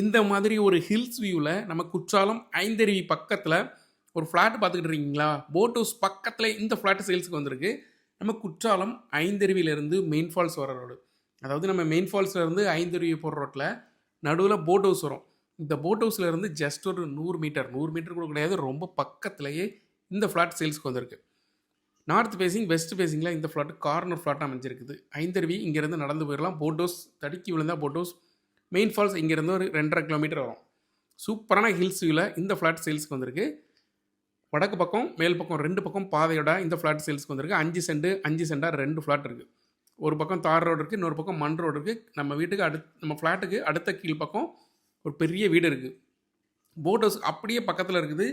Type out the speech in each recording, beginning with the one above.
இந்த மாதிரி ஒரு ஹில்ஸ் வியூவில் நம்ம குற்றாலம் ஐந்தருவி பக்கத்தில் ஒரு ஃப்ளாட் பார்த்துக்கிட்டு இருக்கீங்களா? போட் ஹவுஸ் பக்கத்தில் இந்த ஃப்ளாட் சேல்ஸுக்கு வந்திருக்கு. நம்ம குற்றாலம் ஐந்தருவியிலேருந்து மெயின் ஃபால்ஸ் வர ரோடு அதாவது நம்ம மெயின் ஃபால்ஸ்லேருந்து ஐந்தருவி போகிற ரோட்டில் நடுவில் போட் ஹவுஸ் வரும். இந்த போட் ஹவுஸ்லேருந்து ஜஸ்ட் ஒரு நூறு மீட்டர் நூறு மீட்டர் கூட கிடையாது ரொம்ப பக்கத்துலேயே இந்த ஃப்ளாட் சேல்ஸ்க்கு வந்திருக்கு. நார்த் ஃபேஸிங் வெஸ்ட் ஃபேஸிங்கில் இந்த ஃப்ளாட் கார்னர் ஃப்ளாட் அமைஞ்சிருக்குது. ஐந்தருவி இங்கேருந்து நடந்து போயிடலாம் போட் ஹவுஸ் தடுக்கி விழுந்தா போட் ஹவுஸ் மெயின் ஃபால்ஸ் இங்கேருந்து ஒரு ரெண்டரை கிலோமீட்டர் வரும். சூப்பரான ஹில்ஸ் வியூவில் இந்த ஃப்ளாட் சேல்ஸுக்கு வந்திருக்கு. வடக்கு பக்கம் மேல் பக்கம் ரெண்டு பக்கம் பாதையோட இந்த ஃப்ளாட் சேல்ஸ்க்கு வந்திருக்கு. அஞ்சு சென்ட் அஞ்சு சென்டாக ரெண்டு ஃப்ளாட் இருக்குது ஒரு பக்கம் தார் ரோடு இருக்குது இன்னொரு பக்கம் மண் ரோடு இருக்குது நம்ம வீட்டுக்கு அடுத் நம்ம ஃப்ளாட்டுக்கு அடுத்த கீழ் பக்கம் ஒரு பெரிய வீடு இருக்குது போட் ஹவுஸ் அப்படியே பக்கத்தில் இருக்குது.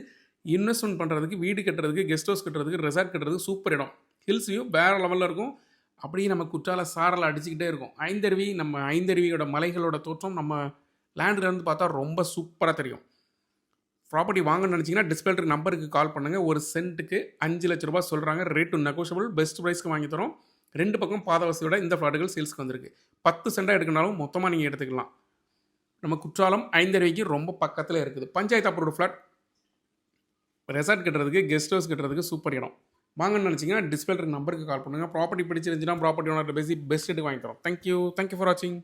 இன்வெஸ்ட்மெண்ட் பண்ணுறதுக்கு வீடு கட்டுறதுக்கு கெஸ்ட் ஹவுஸ் கட்டுறதுக்கு ரெசார்ட் கட்டுறதுக்கு சூப்பர் இடம். ஹில்ஸ் வியூ வேறு லெவலில் இருக்கும். அப்படியே நம்ம குற்றால சாரல் அடிச்சுக்கிட்டே இருக்கும். ஐந்தருவி நம்ம ஐந்தருவியோட மலைகளோட தோற்றம் நம்ம லேண்டில் இருந்து பார்த்தா ரொம்ப சூப்பராக தெரியும். ப்ராப்பர்ட்டி வாங்கணும்னு நினச்சிங்கன்னா டிஸ்பிளே நம்பருக்கு கால் பண்ணுங்கள் ஒரு சென்ட்டுக்கு அஞ்சு லட்ச ரூபா சொல்கிறாங்க ரேட்டு நெகோஷியபிள் பெஸ்ட் ப்ரைஸ்க்கு வாங்கி தரோம். ரெண்டு பக்கம் பாதவசதியோட இந்த ஃப்ளாட்டுகள் சேல்ஸ்க்கு வந்திருக்கு. பத்து சென்டாக எடுக்கனாலும் மொத்தமாக நீங்கள் எடுத்துக்கலாம். நம்ம குற்றாலம் ஐந்தருவிக்கு ரொம்ப பக்கத்தில் இருக்குது. பஞ்சாயத்து அப்ரூவ்டு ஃப்ளாட் ரெசார்ட் கட்டுறதுக்கு கெஸ்ட் ஹவுஸ் கட்டுறதுக்கு சூப்பர் இடம். வாங்கன்னு நினச்சிங்கன்னா டிஸ்பிளே நம்பருக்கு கால் பண்ணுங்கள் ப்ராப்பர்ட்டி பிடிச்சிருந்துச்சுன்னா ப்ராப்பர்ட்டி ஓனர் பேசி பெஸ்ட் வாங்கி தரோம் தேங்க்யூ தேங்க்யூ ஃபார் வாட்சிங்